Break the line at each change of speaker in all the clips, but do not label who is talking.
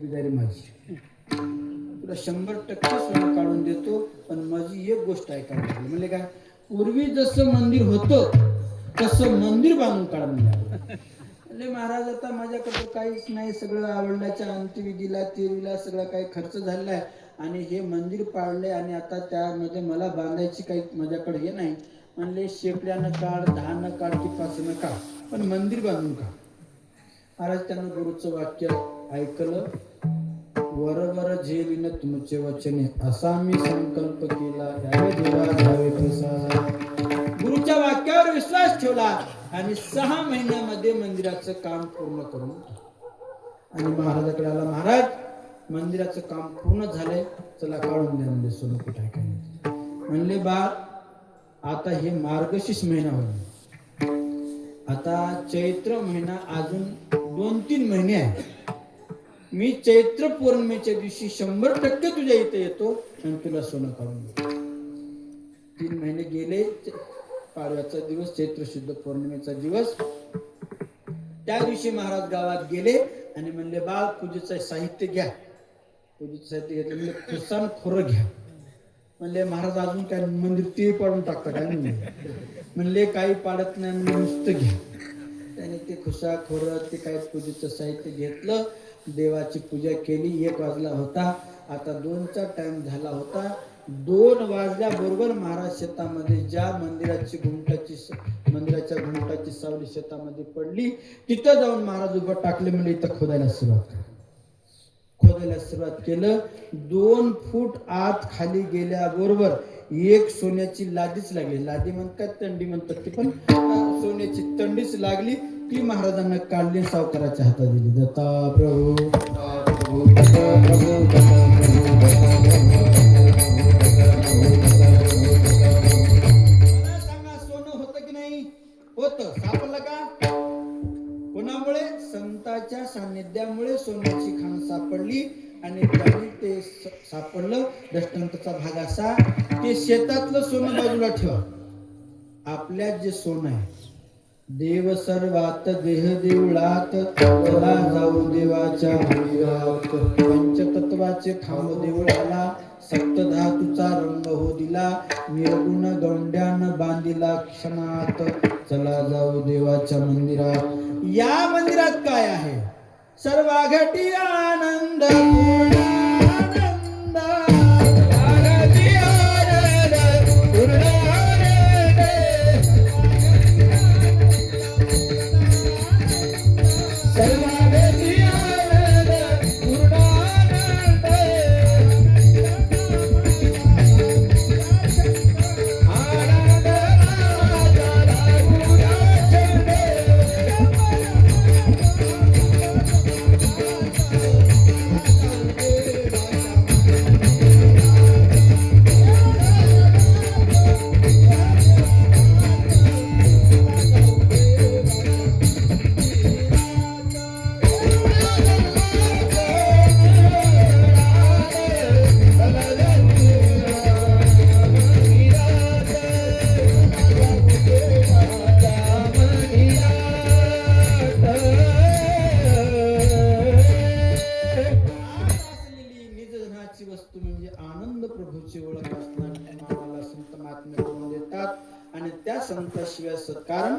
जबाबदारी माझी. तुला शंभर टक्के सोनं काढून देतो पण माझी एक गोष्ट ऐकायला लागली. म्हणजे काय? पूर्वी जसं मंदिर होतं तसं मंदिर बांधून काढ म्हणले म्हणजे महाराज आता माझ्याकडे काहीच नाही. सगळं आवडल्याच्या अंत्यविधीला तिरवीला सगळं काही खर्च झालेला आहे. आणि हे मंदिर पाडले आणि आता त्यामध्ये मला बांधायची काही माझ्याकडे हे नाही. म्हणले शेपड्यानं काढ दहानं काढ की पाचनं काढ. पण मंदिर बांधून काढ. महाराज त्यानं गुरुचं वाक्य ऐकलं. वरवर झेलिन तुमचे वचने असा मी संकल्प केला गुरुच्या वाक्यावर विश्वास ठेवला आणि सहा महिन्यामध्ये मंदिराचं काम पूर्ण करून आणि महाराजाकडे आला महाराज मंदिराचं काम पूर्ण झालंय चला काढून द्या म्हणजे सोनं कुठे काय म्हणले बा आता हे मार्गशीर्ष महिना होईल. आता चैत्र महिना अजून दोन तीन महिने आहे मी चैत्र पौर्णिमेच्या दिवशी शंभर टक्के तुझ्या इथे येतो आणि तुला सोनं काढून देतो. तीन महिने गेले पाडव्याचा दिवस चैत्र शुद्ध पौर्णिमेचा दिवस. त्या दिवशी महाराज गावात गेले आणि म्हणले बाळ पूजेचं साहित्य घ्या. पूजेचं साहित्य घेतलं म्हणजे खुसान खोरं घ्या. म्हणले महाराज अजून काय मंदिर ते पाडून टाकता काय म्हणले म्हणले काही पाडत नाही नुसतं घ्या. त्याने ते खुसा खोरं ते काय पूजेचं साहित्य घेतलं. देवाची पूजा केली एक वाजला होता. आता दोनचा टाइम झाला होता. दोन वाजल्याबरोबर महाराज शेतामध्ये ज्या मंदिराची घुमटाची मंदिराच्या घुमटाची सावली शेतामध्ये पडली तिथं जाऊन महाराज उभं टाकले म्हणजे इथं खोदायला सुरुवात खोदायला सुरुवात केलं. दोन फूट आत खाली गेल्याबरोबर एक सोन्याची लादीच लागली. लादी म्हणतात तंडी म्हणतात ती पण. सोन्याची तंडीच लागली. ती महाराजांना काढली सावकाराच्या हातात दिली दत्ता प्रभू. प्रभू प्रभू सांगा सोनं होतं की नाही? होत. सापडलं का? कोणामुळे? संताच्या सान्निध्यामुळे सोन्याची खाण सापडली आणि त्यांनी ते सापडलं. दष्टांतचा भाग असा ते शेतातलं सोनं बाजूला ठेवा. आपल्यात जे सोनं आहे देव सर्वात देह देवळात चला जाऊ देवाच्या मंदिरात. पंचतत्वाचे थांब देवळाला सप्तधातूचा रंग हो दिला निर्गुण गौंड्यान बांधिला क्षणात. चला जाऊ देवाच्या मंदिरात. या मंदिरात काय आहे? सर्वाघटी आनंद पूर्ण आनंद. संताशिवाय सत्कारण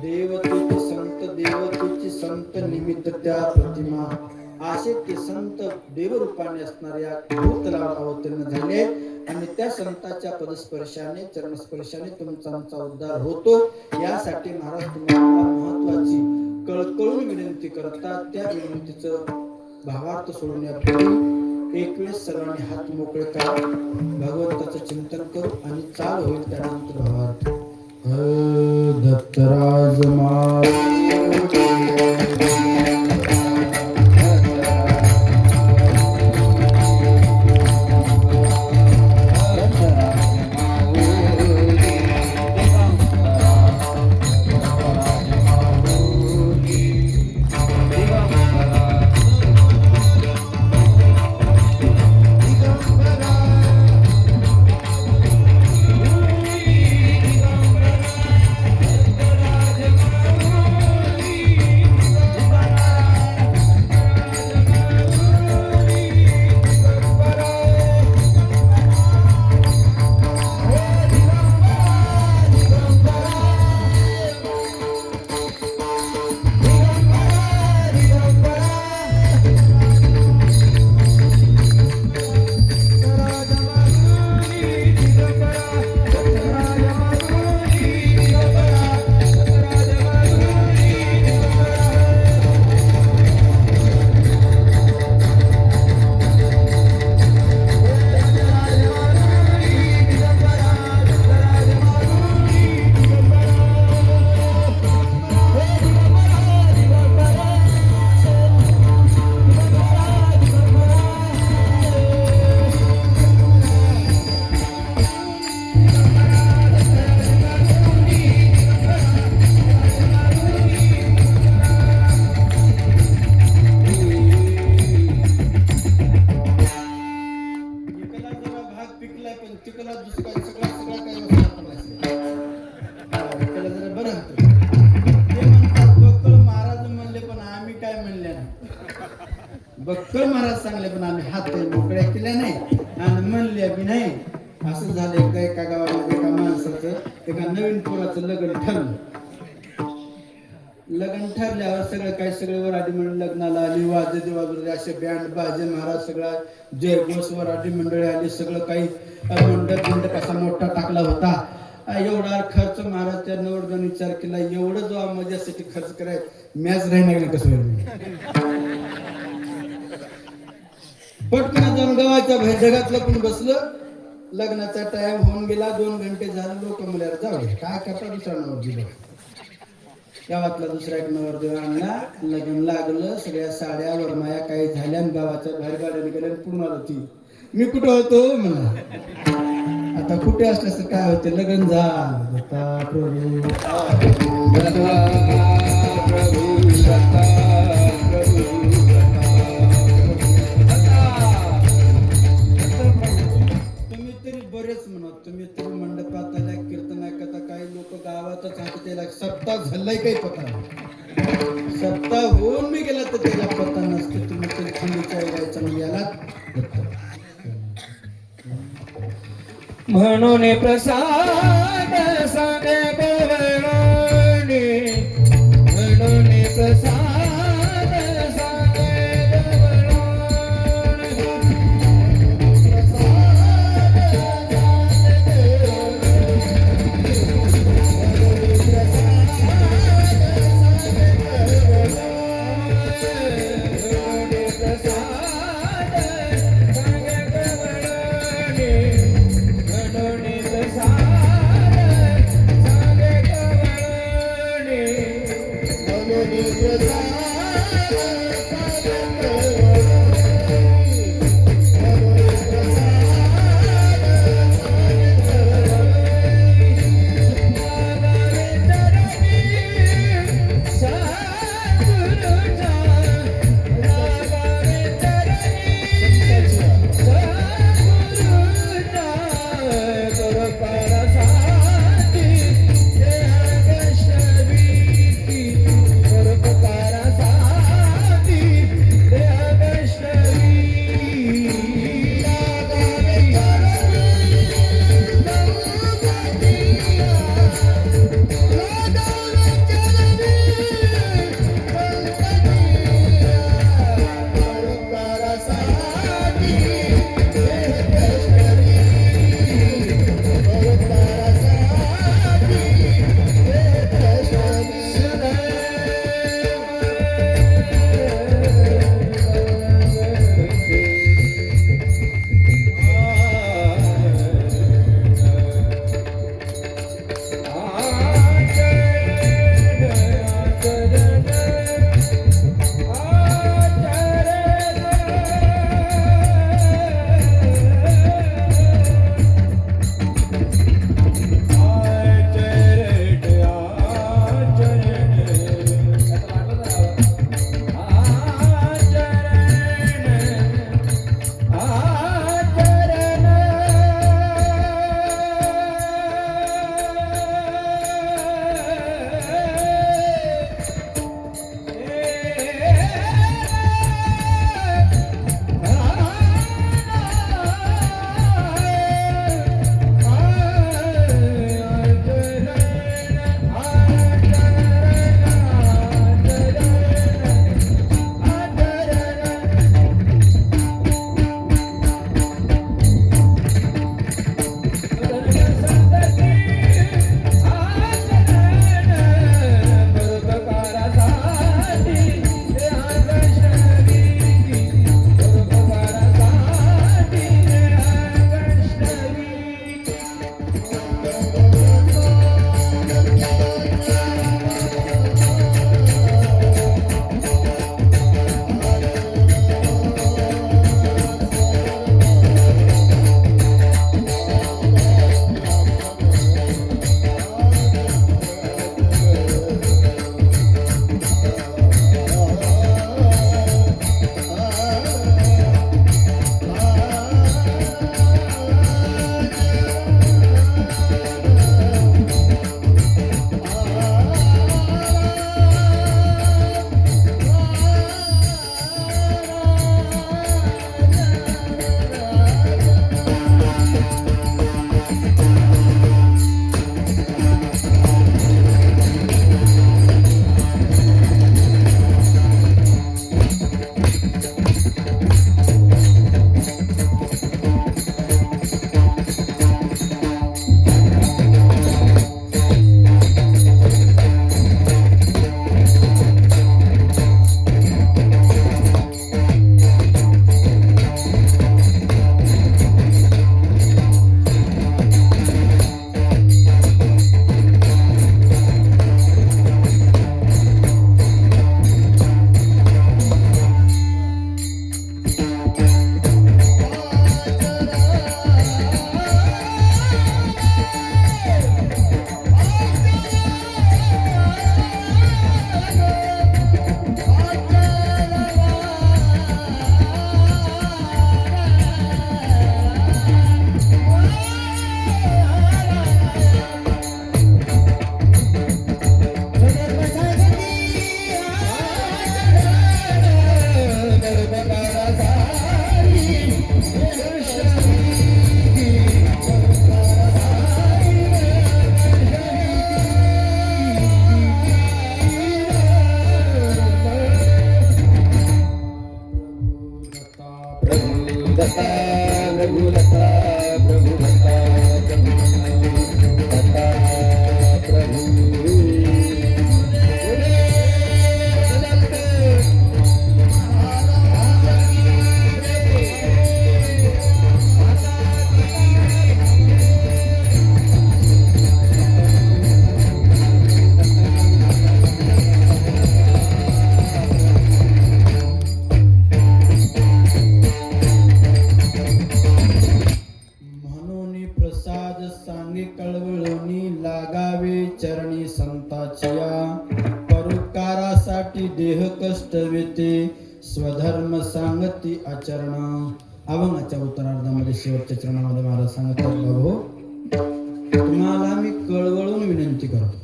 देवतेचे संत देवतेचे संत निमित्त त्या प्रतिमा. असे ते संत देवरूपाने असणाऱ्या भूतला अवतीर्ण झाले. आणि त्या संताच्या पदस्पर्शाने चरणस्पर्शाने तुमचा आमचा उद्धार होतो. यासाठी महाराज तुम्हाला महत्वाची कळकळून विनंती करतात त्या विनंतीचं भावार्थ सोडण्यापूर्वी एक वेळेस सर्वांनी हात मोकळे करा. भगवंताचं चिंतन करू आणि चाल होईल त्यानंतर भावार्थ. दत्तराज मा महाराज सांगले पण आम्ही हात मोकळ्या केल्या नाही आणि म्हणल्या बी नाही. असं झालं एकदा एका गावामध्ये एका माणसाचं एका नवीन पोराचं लग्न ठरलं. लग्न ठरल्यावर सगळं काय सगळे वराडी मंडळ लग्नाला आली वाजे वाजवले असे बँड बाजे महाराज सगळा जय घोष वराडी मंडळी आली सगळं काही अ, मंडप बिंड कसा मोठा टाकला होता. एवढा खर्च महाराज त्या नवरदान विचार केला एवढं जो मजासाठी खर्च करायचं मॅच राहणार नाही कसं पटकन जाऊन गावाच्या पण बसलं? लग्नाचा टाइम होऊन गेला दोन घंटे झाले लोक म्हणल्यावर जाऊ दे. काय करता दुसरा नवरदेव गावातला दुसरा एक नवरदेव आणला. लग्न लागलं सगळ्या साड्या वरमाया काही झाल्या गावाच्या बाहेर गाड्या गेल्या पूर्ण आलं ती मी कुठं होतो? म्हणा आता कुठे असल्यास काय होते? लग्न झालं. प्रभू प्रभू त्याला झालंय झालाय काही पता सत्ता होऊन मी गेला तर त्याला पता नसते. तुम्ही ते खंडीच्या यायचा मी याला
म्हणून प्रसाद
धर्म सांगती आचरण. अभंगाच्या उत्तरार्धामध्ये शेवटच्या चरणामध्ये महाराज सांगतात बाबू तुम्हाला मी कळवळून विनंती करतो.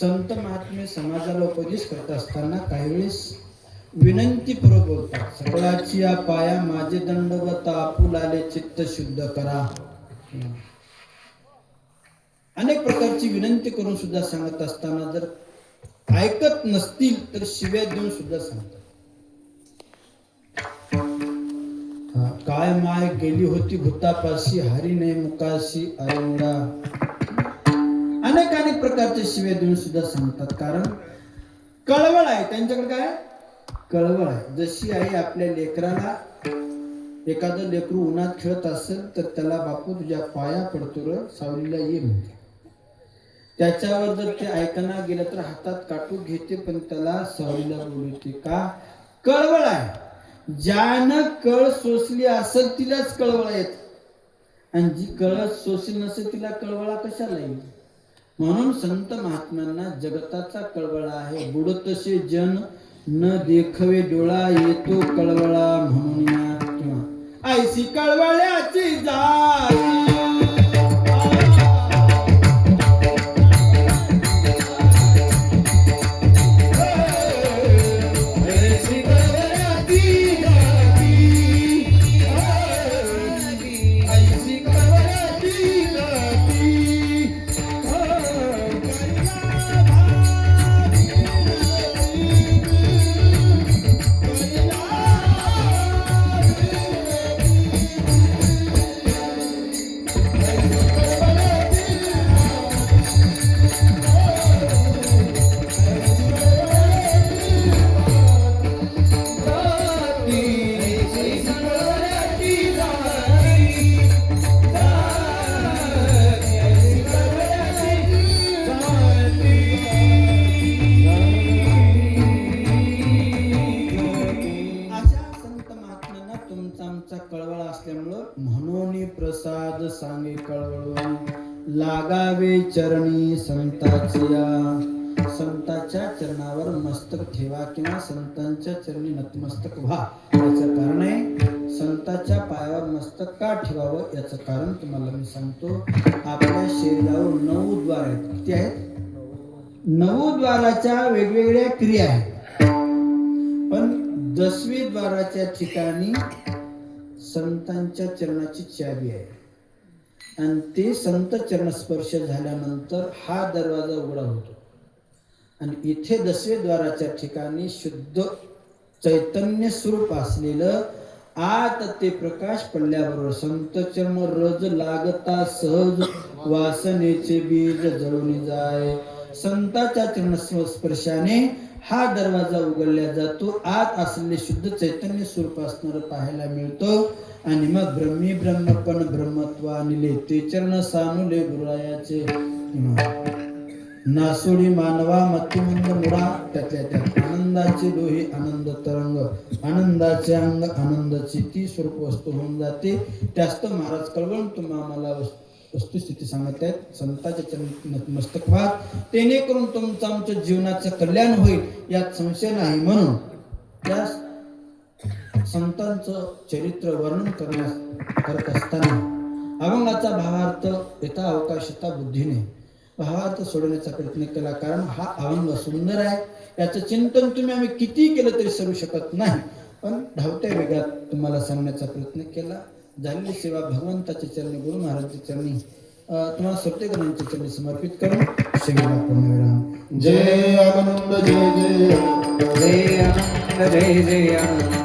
संत महात्मे समाजाला उपदेश करत असताना काही वेळेस विनंतीपूर्वक बोलतात. सकळाची या पाया माझे दंडवत आपुलाले चित्त शुद्ध करा. अनेक प्रकारची विनंती करून सुद्धा सांगत असताना जर ऐकत नसतील तर शिव्या देऊन सुद्धा सांगतात. काय माय गेली होती भूतापाशी हरिने मुकाशी अरंगा अनेक अनेक प्रकारचे शिव्या देऊन सुद्धा सांगतात. कारण कळवळ आहे. त्यांच्याकडे काय? कळवळ आहे. जशी आई आपल्या लेकराला एखादं लेकरू उन्हात खेळत असेल तर त्याला बापू तुझ्या पाया पडतो र सावलीला ये म्हणते. त्याच्यावर जर ते ऐकना गेलं तर हातात काटू घेते पण त्याला सावलीला बोलवते. का? कळवळ आहे. ज्यानं कळ सोसली असेल तिलाच कळवळ येत आणि जी कळ सोसली नसेल तिला कळवळा कशाला येईल? म्हणून संत महात्म्यांना जगताचा कळवळा आहे. बुडत बुडतसे जन न देखवे डोळा येतो कळवळा म्हणून ऐशी कळवळ्याची जाती. किंवा संतांच्या चरणी नतमस्तक व्हा. याचं कारण आहे संताच्या पायावर मस्तक का ठेवावं? याचं कारण तुम्हाला मी सांगतो आपल्या शरीरावर नऊ द्वार आहेत. किती आहेत? नऊ द्वाराच्या वेगवेगळ्या क्रिया आहेत. पण दसवी द्वाराच्या ठिकाणी संतांच्या चरणाची चावी आहे. आणि ते संत चरण स्पर्श झाल्यानंतर हा दरवाजा उघडा होतो. आणि इथे दसवे द्वाराच्या ठिकाणी शुद्ध चैतन्य स्वरूप असलेलं आत ते प्रकाश पडल्याबरोबर संत चरण रज लागता सहज वासनेचे बीज जळून जाय. संताच्या चरण स्पर्शाने हा दरवाजा उघडला जातो. आत असलेले शुद्ध चैतन्य स्वरूप असणार पाहायला मिळतो. आणि मग ब्रह्मी ब्रह्मपण ब्रह्मत्व आणले ते चरण सानुले गुरुरायाचे. नासोडी मानवा मतिमंद मुडा त्यातल्या त्यात आनंदाचे डोहे आनंद तरंग आनंदाचे अंग आनंदाची ती स्वरूप वस्तू होऊन जाते. त्यास्त महाराज कळवण तुम्ही आम्हाला वस्तुस्थिती सांगत आहेत संताच्या चरण मस्तक व्हा. तेने करून तुमचं आमच्या जीवनाचं कल्याण होईल यात संशय नाही. म्हणून त्या संतांचं चरित्र वर्णन करण्यास करत असताना अभंगाचा भावार्थ येता अवकाश बुद्धीने हात सोडवण्याचा प्रयत्न केला. कारण हा अभंग सुंदर आहे. याचं चिंतन तुम्ही आम्ही किती केलं तरी सरू शकत नाही. पण धावत्या वेगात तुम्हाला सांगण्याचा प्रयत्न केला. झालेली सेवा भगवंताच्या चरणी गुरु महाराजच्या चरणी तुम्हाला सत्यग्रहांच्या चरणी समर्पित करून सेवेला पूर्ण
जय आनंद जय जय
जय आनंद जय जय आनंद.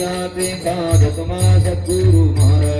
आदियाचे काल तुम्हा सद्गुरु महाराज.